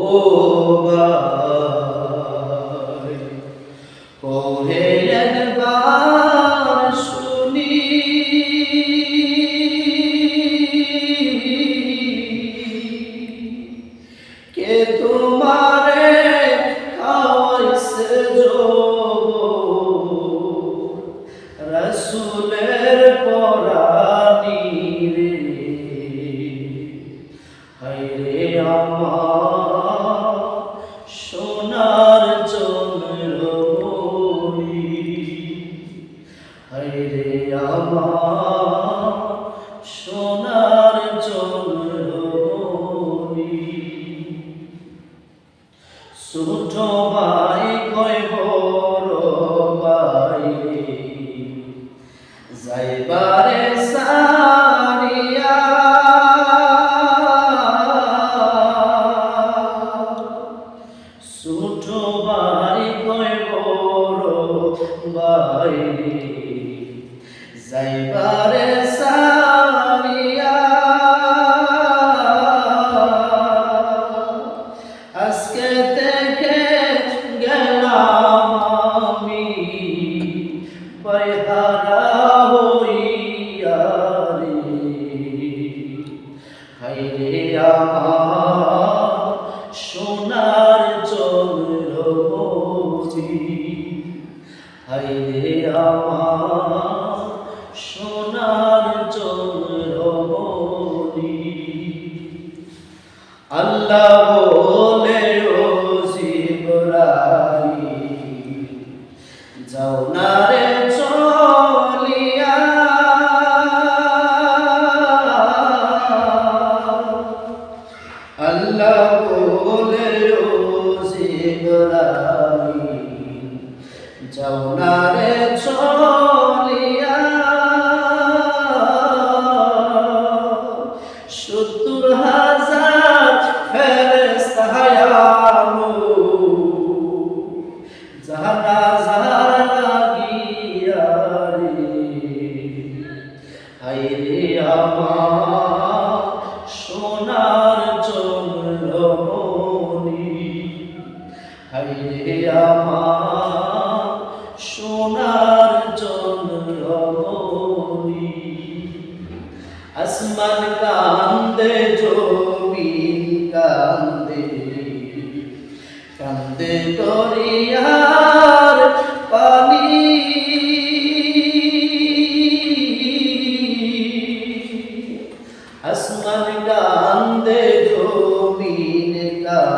Oh, ছোট ভাই কয় বড় ভাই যাইবারে সারিয়া। ছোট ভাই কয় বড় ভাই পয়হারা হইয়া রে। হাইরে আমার সোনার চন্দ্রমতি হাইরে আমার সোনার চন্দ্রমতি আল্লাহ যাও না রে চলিয়া। সত্তর হাজার ফেরেস্তায়ামু জাহানা জাহার লাগিয়া রে হায়রে আমার সোনার চন্দ্রমণি আসমান কান্দে জমিন কান্দে। কান্দে দরিয়ার পানি। আসমান কান্দে জমিন কান্দে।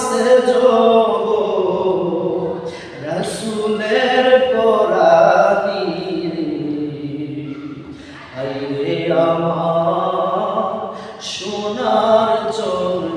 আছে জগ রসুলের পরানি আইরে আমার সোনার চন্দ্র।